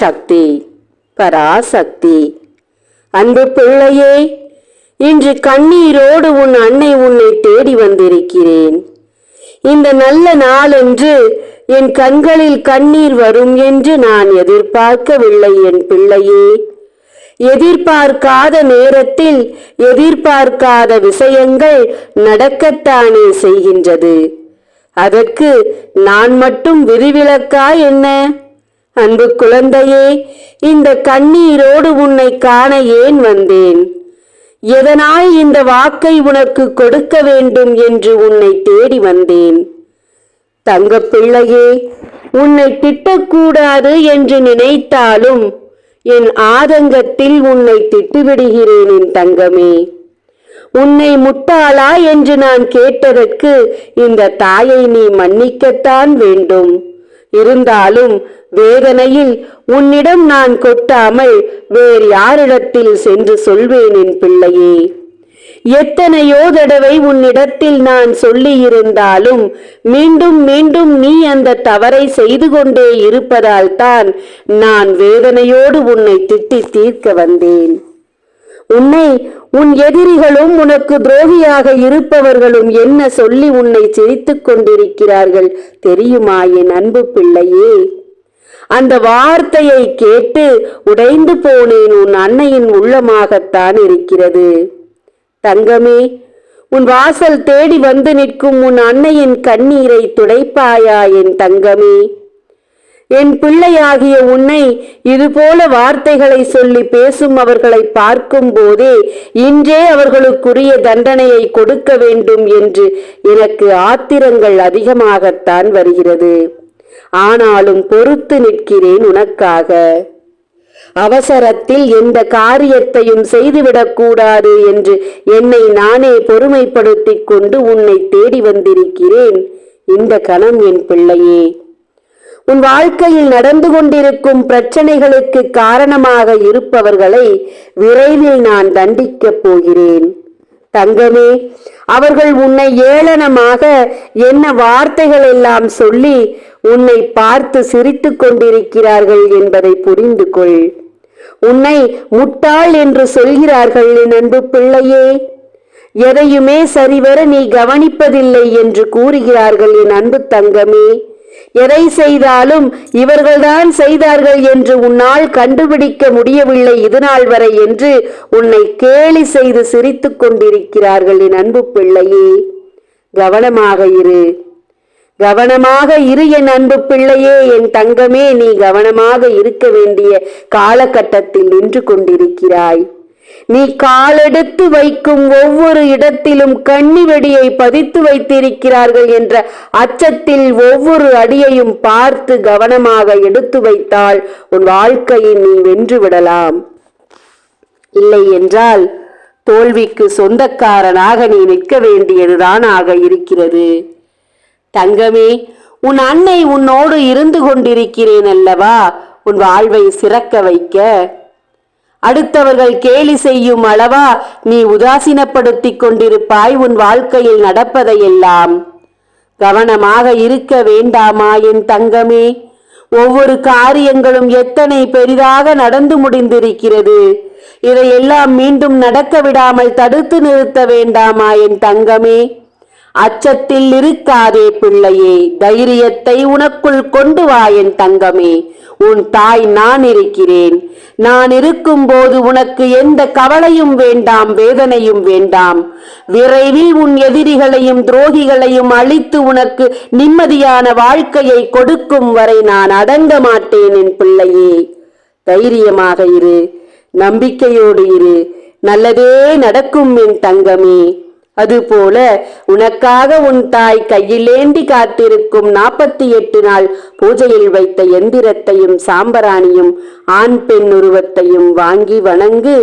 சக்தி பராசக்தி. அன்பு பிள்ளையே இன்று கண்ணீரோடு உன் அன்னை உன்னை தேடி வந்திருக்கிறேன். இந்த நல்ல நாளன்று என் கண்களில் கண்ணீர் வரும் என்று நான் எதிர்பார்க்கவில்லை என் பிள்ளையே. எதிர்பார்க்காத நேரத்தில் எதிர்பார்க்காத விஷயங்கள் நடக்கத்தானே செய்கின்றது. அதற்கு நான் மட்டும் விதிவிலக்கா என்ன? அன்பு குழந்தையே இந்த கண்ணீரோடு உன்னை காண ஏன் வந்தேன்? எதனால் இந்த வாக்கை உனக்கு கொடுக்க வேண்டும் என்று உன்னை தேடி வந்தேன்? தங்க பிள்ளையே உன்னை திட்டக்கூடாது என்று நினைத்தாலும் என் ஆதங்கத்தில் உன்னை திட்டுவிடுகிறேன் என் தங்கமே. உன்னை முட்டாளா என்று நான் கேட்டதற்கு இந்த தாயை நீ மன்னிக்கத்தான் வேண்டும். இருந்தாலும் வேதனையில் உன்னிடம் நான் கொட்டாமல் வேறு யாரிடத்தில் சென்று சொல்வேன் என் பிள்ளையே. எத்தனையோ தடவை உன்னிடத்தில் நான் சொல்லியிருந்தாலும் மீண்டும் மீண்டும் நீ அந்த தவறை செய்து கொண்டே இருப்பதால் தான் நான் வேதனையோடு உன்னை திட்டி தீர்க்க வந்தேன். உன்னை உன் எதிரிகளும் உனக்கு துரோகியாக இருப்பவர்களும் என்ன சொல்லி உன்னை சிரித்துக் கொண்டிருக்கிறார்கள் தெரியுமா என் அன்பு பிள்ளையே? அந்த வார்த்தையை கேட்டு உடைந்து போனேன் உன் அன்னையின் உள்ளமாகத்தான் இருக்கிறது. தங்கமே உன் வாசல் தேடி வந்து நிற்கும் உன் அன்னையின் கண்ணீரை துடைப்பாயா என் தங்கமே? என் பிள்ளையாகிய உன்னை இதுபோல வார்த்தைகளை சொல்லி பேசும் அவர்களை பார்க்கும் போதே இன்றே அவர்களுக்குரிய தண்டனையை கொடுக்க வேண்டும் என்று எனக்கு ஆத்திரங்கள் அதிகமாகத்தான் வருகிறது. ஆனாலும் பொறுத்து நிற்கிறேன் உனக்காக. அவசரத்தில் எந்த காரியத்தையும் செய்துவிடக்கூடாது என்று என்னை நானே பொறுமைப்படுத்திக் கொண்டு உன்னை தேடி வந்திருக்கிறேன். இந்த கணம் என் பிள்ளையே. உன் வாழ்க்கையில் நடந்து கொண்டிருக்கும் பிரச்சனைகளுக்கு காரணமாக இருப்பவர்களை விரைவில் நான் தண்டிக்கப் போகிறேன். தங்கமே அவர்கள் உன்னை ஏளனமாக என்ன வார்த்தைகள் எல்லாம் சொல்லி உன்னை பார்த்து சிரித்துக் கொண்டிருக்கிறார்கள் என்பதை புரிந்து கொள். உன்னை முட்டாள் என்று சொல்கிறார்கள் என் அன்பு பிள்ளையே. எதையுமே சரிவர நீ கவனிப்பதில்லை என்று கூறுகிறார்கள் என் அன்பு தங்கமே. எதை செய்தாலும் இவர்கள்தான் செய்தார்கள் என்று உன்னால் கண்டுபிடிக்க முடியவில்லை இதுநாள் வரை என்று உன்னை கேலி செய்து சிரித்துக் கொண்டிருக்கிறார்கள் என் அன்பு பிள்ளையே. கவனமாக இரு. கவனமாக இரு என் அன்பு பிள்ளையே. என் தங்கமே நீ கவனமாக இருக்க வேண்டிய காலகட்டத்தில் நின்று கொண்டிருக்கிறாய். நீ காலெடுத்து வைக்கும் ஒவ்வொரு இடத்திலும் கண்ணி வெடியை பதித்து வைத்திருக்கிறார்கள் என்ற அச்சத்தில் ஒவ்வொரு அடியையும் பார்த்து கவனமாக எடுத்து வைத்தால் உன் வாழ்க்கையை நீ வென்று விடலாம் இல்லை என்றால் தோல்விக்கு சொந்தக்காரனாக நீ நிற்க வேண்டியதுதான் ஆக இருக்கிறது. தங்கமே உன் அன்னை உன்னோடு இருந்து கொண்டிருக்கிறேன் அல்லவா? உன் வாழ்வை சிறக்க வைக்க அடுத்தவர்கள் கேலி செய்யும் அளவா நீ உதாசீனப்படுத்திக் கொண்டிருப்பாய் உன் வாழ்க்கையில் நடப்பதையெல்லாம். கவனமாக இருக்க வேண்டாமா என் தங்கமே? ஒவ்வொரு காரியங்களும் எத்தனை பெரிதாக நடந்து முடிந்திருக்கிறது? இதையெல்லாம் மீண்டும் நடக்க விடாமல் தடுத்து நிறுத்த வேண்டாமா என் தங்கமே? அச்சத்தில் இருக்காதே பிள்ளையே தைரியத்தை உனக்குள் கொண்டு வா என் தங்கமே. உன் தாய் நான் இருக்கிறேன். நான் இருக்கும்போது உனக்கு எந்த கவலையும் வேண்டாம் வேதனையும் வேண்டாம். விரைவில் உன் எதிரிகளையும் துரோகிகளையும் அழித்து உனக்கு நிம்மதியான வாழ்க்கையை கொடுக்கும் வரை நான் அடங்க மாட்டேன் என் பிள்ளையே. தைரியமாக இரு நம்பிக்கையோடு இரு. நல்லதே நடக்கும் என் தங்கமே. அதுபோல உனக்காக உன் தாய் கையிலேந்தி காத்திருக்கும் நாற்பத்தி எட்டு நாள் பூஜையில் வைத்த எந்திரத்தையும் சாம்பராணியும் ஆண் பெண் உருவத்தையும் வாங்கி வணங்கு.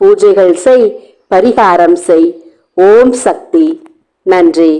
பூஜைகள் செய் பரிகாரம் செய். ஓம் சக்தி. நன்றி.